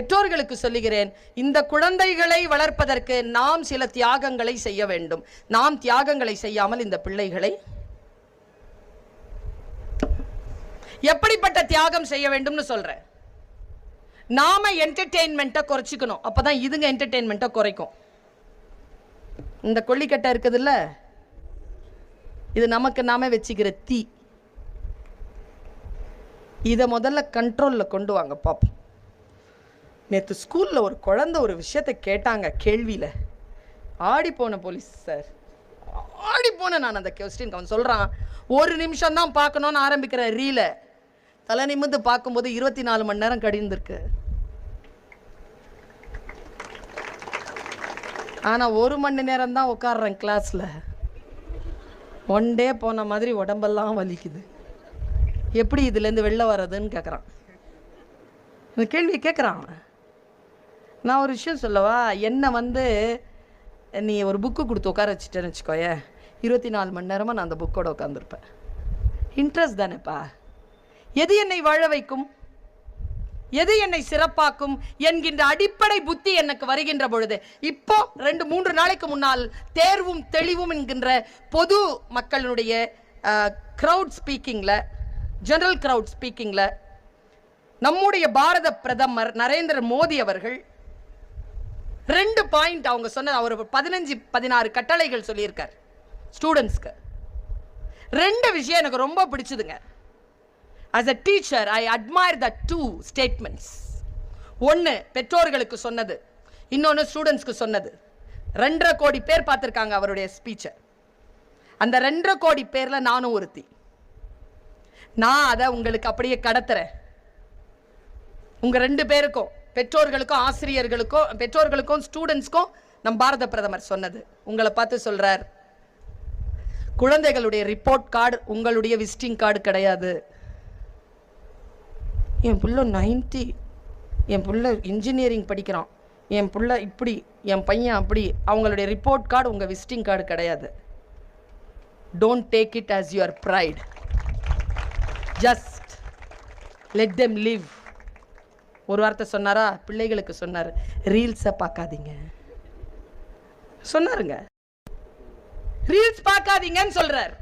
பெற்றோர்களுக்கு சொல்லுகிறேன் இந்த குழந்தைகளை வளர்ப்பதற்கு நாம் சில தியாகங்களை செய்ய வேண்டும். நாம் தியாகங்களை செய்யாமல் இந்த பிள்ளைகளை எப்படிப்பட்ட தியாகம் செய்ய வேண்டும்னு சொல்றேன் நாம என்டர்டெயின்மெண்ட்டை குறைச்சிக்கணும். அப்பதான் இதுங்க என்டர்டெயின்மெண்ட்டை குறைக்கும். இந்த கொல்லிக்கட்டை இருக்குதுல்ல? இது நமக்கு நாம வச்சுக்கிற தீ. இதை முதல்ல கண்ட்ரோலில் கொண்டு வாங்க பார்ப்போம் நேற்று ஸ்கூலில் ஒரு குழந்தை ஒரு விஷயத்தை கேட்டாங்க கேள்வியில். ஆடி போன போலீஸ் சார் ஆடி போன நான் அந்த கொஸ்டின் அவன் சொல்கிறான் ஒரு நிமிஷம் தான் பார்க்கணுன்னு ஆரம்பிக்கிற ரீலை தலை நிமிர்ந்து பார்க்கும்போது இருபத்தி நாலு மணி நேரம் கடிந்திருக்கு. ஆனால் ஒரு மணி நேரம் தான் உட்காடுறேன் கிளாஸில் ஒன் டே போன மாதிரி உடம்பெல்லாம் வலிக்குது. எப்படி இதுலேருந்து வெளில வர்றதுன்னு கேட்குறான் இந்த கேள்வியை கேட்குறான் அவன். நான் ஒரு விஷயம் சொல்லவா? என்னை வந்து நீ ஒரு புக்கு கொடுத்து உட்கார வச்சுட்டேன்னு வச்சுக்கோயே இருபத்தி நாலு மணி நேரமாக நான் அந்த புக்கோட உட்காந்துருப்பேன் இன்ட்ரெஸ்ட் தானேப்பா. எது என்னை வாழ வைக்கும்? எது என்னை சிறப்பாக்கும்? என்கின்ற அடிப்படை புத்தி எனக்கு வருகின்ற பொழுது இப்போ ரெண்டு மூன்று நாளைக்கு முன்னால் தேர்வும் தெளிவும் என்கின்ற பொது மக்களுடைய க்ரௌட் ஸ்பீக்கிங்கில் ஜெனரல் க்ரௌட் ஸ்பீக்கிங்கில் நம்முடைய பாரத பிரதமர் நரேந்திர மோடி அவர்கள் ரெண்டு பாயிண்ட் அவங்க சொன்ன அவர் பதினஞ்சு பதினாறு கட்டளைகள் சொல்லியிருக்கார் ஸ்டூடெண்ட்ஸ்க்கு ரெண்டு விஷயம் எனக்கு ரொம்ப பிடிச்சதுங்க. As a teacher I admire the two statements ஒன்று பெற்றோர்களுக்கு சொன்னது இன்னொன்று ஸ்டூடெண்ட்ஸ்க்கு சொன்னது. ரெண்டரை கோடி பேர் பார்த்துருக்காங்க அவருடைய ஸ்பீச்சை அந்த ரெண்டரை கோடி பேரில் நானும் ஒருத்தி. நான் அதை உங்களுக்கு அப்படியே கடத்துறேன். உங்கள் ரெண்டு பேருக்கும். பெற்றோர்களுக்கும் ஆசிரியர்களுக்கும் பெற்றோர்களுக்கும் ஸ்டூடெண்ட்ஸ்க்கும் நம் பாரத பிரதமர் சொன்னது. உங்களை பார்த்து சொல்கிறார் குழந்தைகளுடைய ரிப்போர்ட் கார்டு உங்களுடைய விசிட்டிங் கார்டு கிடையாது. என் புள்ள 90 என் புள்ள இன்ஜினியரிங் படிக்கிறான். என் புள்ள இப்படி என் பையன் அப்படி அவங்களுடைய ரிப்போர்ட் கார்டு உங்கள் விசிட்டிங் கார்டு கிடையாது. Don't take it as your pride just let them live ஒரு வார்த்தை சொன்னாரா? பிள்ளைகளுக்கு சொன்னார். ரீல்ஸை பார்க்காதீங்க. சொன்னாருங்க. ரீல்ஸ் பார்க்காதீங்கன்னு சொல்றார்.